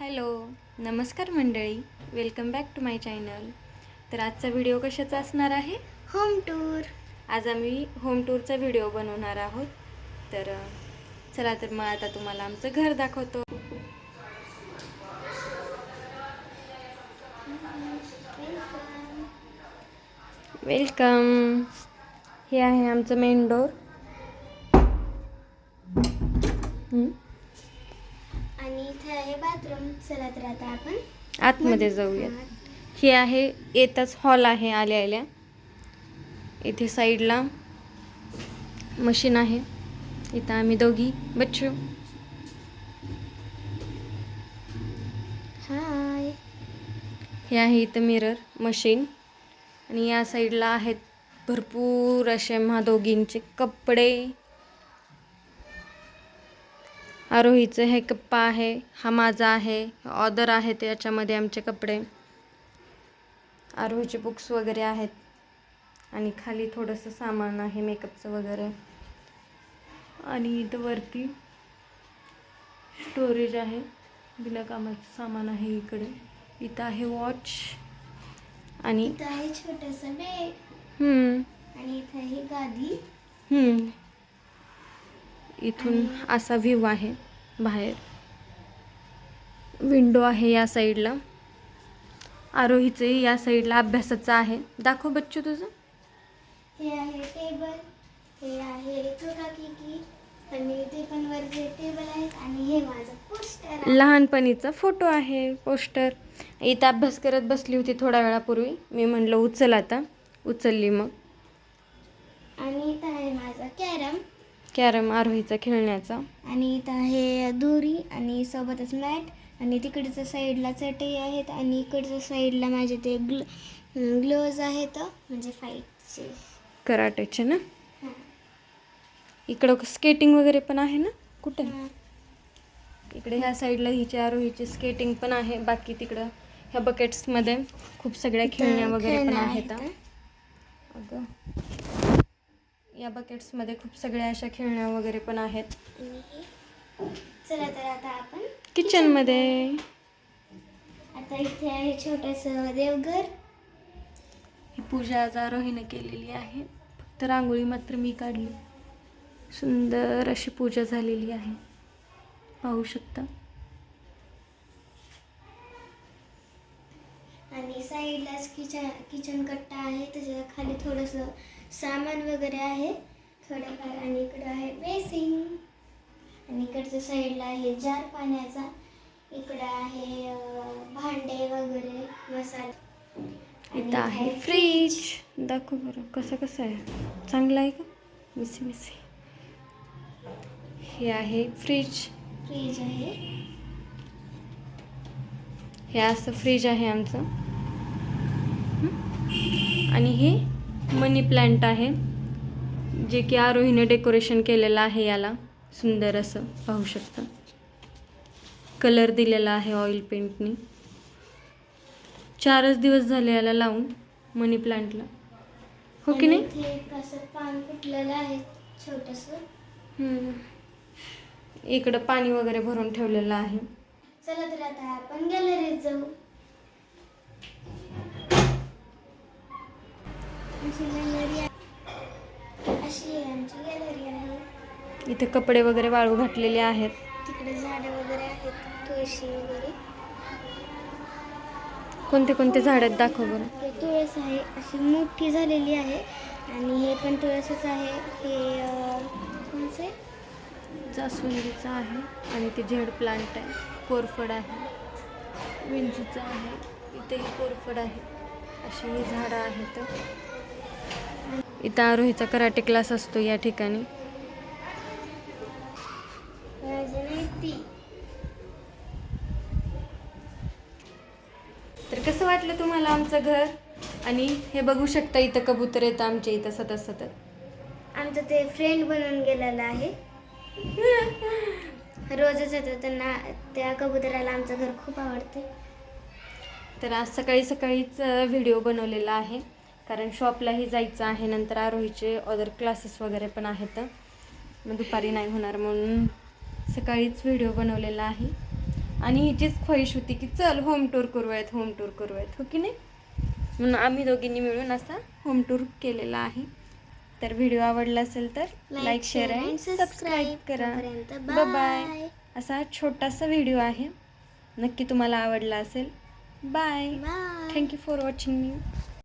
Hello नमस्कार मंडळी. Welcome back to my channel तर आजचा व्हिडिओ कशाचा असणार आहे? होम टूर आज आम्ही होम टूरचा व्हिडिओ बनवणार आहोत. तर चला तर मग आता तुम्हाला आमचं घर दाखवतो. वेलकम हे आहे आमचं मेन डोर बाथरूम चला तर आता आपण. आतमध्ये जाऊया. हे. आहे येताच हॉल आहे आल्या आल्या. इथे साईडला मशीन आहे. इथं आम्ही दोघी बच्चू. हाय हे आहे इथं मिरर मशीन आणि या साईडला आहेत भरपूर असे म्हा दोघींचे कपडे. आरोहीचं हे कप्पा आहे हा माझा आहे ऑदर आहे त्याच्यामध्ये आमचे कपडे. आरोहीचे बुक्स वगैरे आहेत. आणि खाली थोडंसं सामान आहे मेकअपचं वगैरे. आणि इथं वरती स्टोरेज आहे. बिना कामाचं सामान आहे इकडे. इथं आहे वॉच आणि इथं आहे छोटस आणि इथं आहे गादी. हम्म. इथून असा व्ह्यू आहे बाहेर. विंडो आहे या साईडला आरोहीचे या साईडला अभ्यासाचं आहे. दाखव बच्चू तुझं. हे आहे टेबल हे आहे चोका की आणि ते पण वर जे टेबल आहेत आणि हे माझं पोस्टर आहे. लहानपणीचा फोटो आहे पोस्टर इथं अभ्यास करत बसली होती थोड्या वेळापूर्वी. मी म्हणलं उचल आता. उचलली मग. आणि इथं आहे माझा कॅरम कॅरम आरोहीचा खेळण्याचा. आणि इथं आहे दोरी आणि सोबतच मॅट. आणि तिकडच्या साईडला चटई आहेत आणि इकडच्या साईडला माझे ते ग्ल ग्लोव्ज आहेत म्हणजे फाईटचे. कराटेचे ना? इकडं स्केटिंग वगैरे पण आहे ना? कुठे? इकडे ह्या साईडला हिच्या आरोहीची स्केटिंग पण आहे. बाकी तिकडं ह्या बकेट्समध्ये खूप सगळ्या खेळण्या वगैरे पण आहेत. अगं. या बकेट्समध्ये खूप सगळ्या अशा खेळण्या वगैरे पण आहेत. चला तर आता आपण किचनमध्ये आता इथे आहे छोटस देवघर. ही पूजा आज आरोहीने केलेली आहे. फक्त रांगोळी मात्र मी काढली. सुंदर अशी पूजा झालेली आहे. पाहू शकता. आणि साईडलाच किचन किचन कट्टा आहे त्याच्याखाली थोडंसं सामान वगैरे आहे. थोडंफार आणि इकडं आहे बेसिंग आणि इकडच्या साईडला आहे जार पाण्याचा. इकडं आहे भांडे वगैरे मसाला. इथं आहे फ्रीज. दाखव बरं कसं कसं आहे? चांगलं आहे का? मिसी मिसी. हे आहे फ्रीज. फ्रीज आहे. हे असं फ्रीज आहे आमचं? आणि हे मनी प्लांट आहे जे की आरोहीने डेकोरेशन केलेलं आहे याला. सुंदर असं पाहू शकता. कलर दिलेला आहे ऑइल पेंटनी चारच दिवस झाले याला लावून मनी प्लांटला. हो की नाही. इकडं पाणी वगैरे भरून ठेवलेलं आहे. चला तर आता आपण गॅलरीत जाऊ. गॅलरी आहे अशी आहे आमची गॅलरी आहे इथे कपडे वगैरे वाळू घातलेले आहेत. तिकडे झाडं वगैरे आहेत तुळशी वगैरे. कोणते कोणते झाड आहेत दाखव बरं. हे तुळस आहे अशी मोठी झालेली आहे. आणि हे पण तुळसच आहे. हे कोणचं जास्वंदीचं आहे. आणि ते झेड प्लांट आहे. कोरफड आहे. विंचूचं आहे. इथेही कोरफड आहे. अशी ही झाडं आहेत. इथं आरोहीचा कराटे क्लास असतो या ठिकाणी. तर कसं वाटलं तुम्हाला आमचं घर? आणि हे बघू शकता इथं कबूतर येतं आमच्या इथं सतत सतत. आमचं ते फ्रेंड बनून गेलेलं आहे. रोजच येतो त्यांना त्या कबुतराला आमचं घर खूप आवडते. तर आज सकाळी सकाळीच व्हिडिओ बनवलेला आहे. कारण शॉपलाही जायचं आहे नंतर आरोहीचे अदर क्लासेस वगैरे पण आहेत. मग दुपारी नाही होणार म्हणून सकाळीच व्हिडिओ बनवलेला आहे. आणि हिचीच ख्वाहिश होती की चल होम टूर करूयात होम टूर करूयात. हो की नाही? म्हणून आम्ही दोघींनी मिळून असा होम टूर केलेला आहे. तर व्हिडिओ आवडला असेल तर लाईक शेअर आणि सबस्क्राईब करा. बाय बाय असा छोटासा व्हिडिओ आहे. नक्की तुम्हाला आवडला असेल. Bye bye thank you for watching me